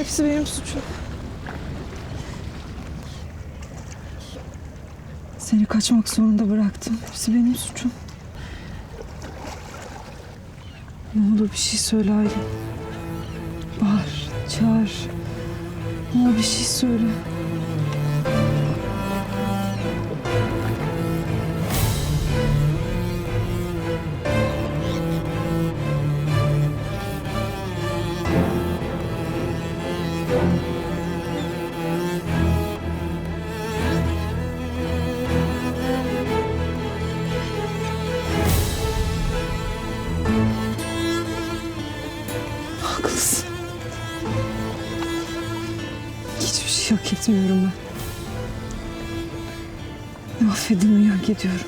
Hepsi benim suçum. Seni kaçmak zorunda bıraktım. Hepsi benim suçum. Ne olur bir şey söyle Aylin. Bağır, çağır. Ne olur bir şey söyle. Hak etmiyorum ben. Affedilmeyi hak ediyorum.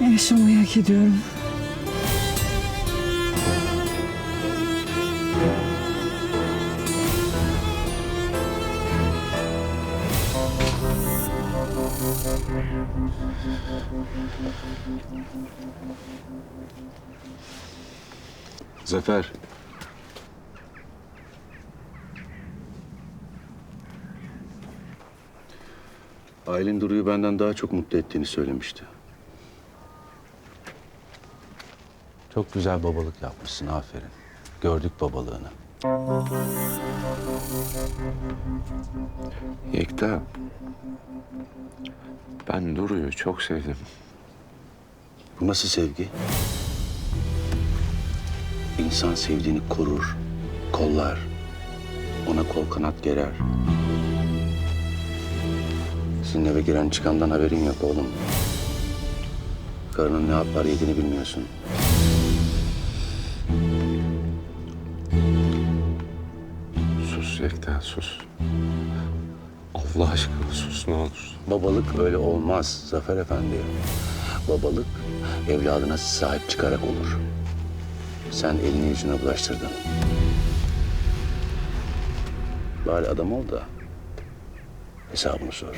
Yaşamayı hak ediyorum. Zafer. Aylin Duru'yu benden daha çok mutlu ettiğini söylemişti. Çok güzel babalık yapmışsın, aferin. Gördük babalığını. Yekta. Ben Duru'yu çok sevdim. Bu nasıl sevgi? İnsan sevdiğini korur, kollar, ona kol kanat gerer. Senin eve giren çıkandan haberin yok oğlum. Karının ne yapar yediğini bilmiyorsun. Sus Yekta sus. Allah aşkına sus ne olur. Babalık öyle olmaz Zafer Efendi. Babalık evladına sahip çıkarak olur. Sen elini yüzüne bulaştırdın. Bari adam ol da hesabını sor.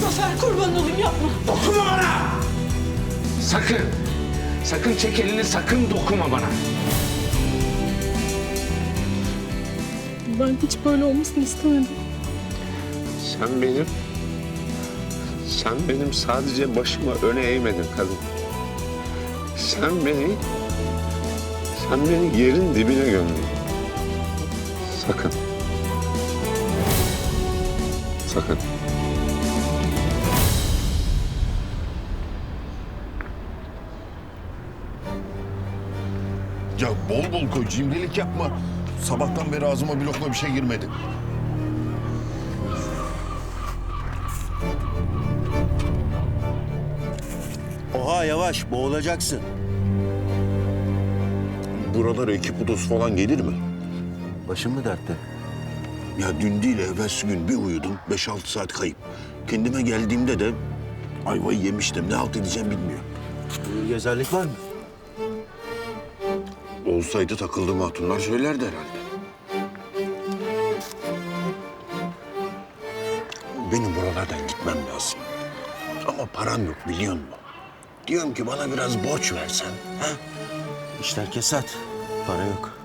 Zafer kurban olayım yapma. Dokunma bana! Sakın! Sakın çek elini sakın dokunma bana. Ben hiç böyle olmasını istemedim. Sen benim... Sen benim sadece başıma öne eğmedin kadın. Sen beni... Sen beni yerin dibine gömdün. Sakın. Sakın. Ya bol bol koy, cimrilik yapma. Sabahtan beri ağzıma bir lokma bir şey girmedi. Oha yavaş boğulacaksın. Buralara ekip udos falan gelir mi? Başın mı dertte? Ya dün değil evvelsi gün bir uyudum. 5-6 saat kayıp. Kendime geldiğimde de ayvayı yemiştim. Ne halt edeceğim bilmiyorum. Gezerlik var mı? Olsaydı takıldığım hatunlar söylerdi herhalde. Benim buralardan gitmem lazım. Ama param yok biliyor musun? Diyorum ki bana biraz borç versen. Ha? İşler kesat. Para yok.